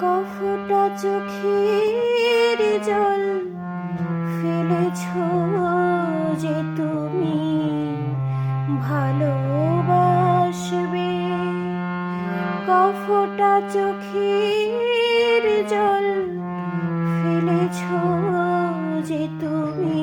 কফটা চোখের জল ফেলেছ যে তুমি ভালোবাসবে। কফটা চোখের জল ফেলেছ যে তুমি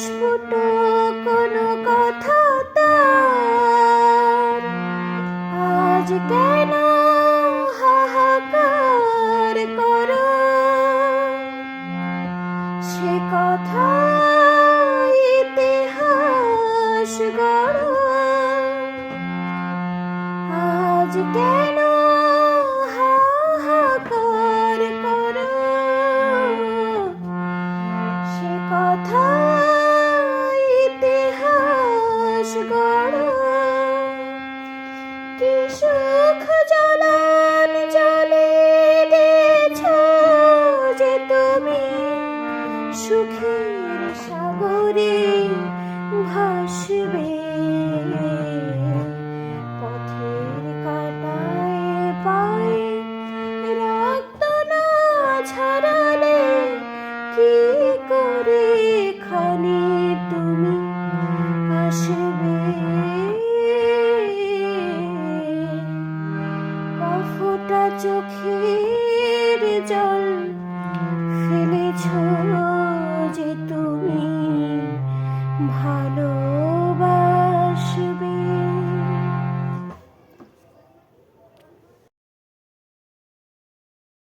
স্ফুট কোনো কথা আজ কেন আসবে। কফটা চোখে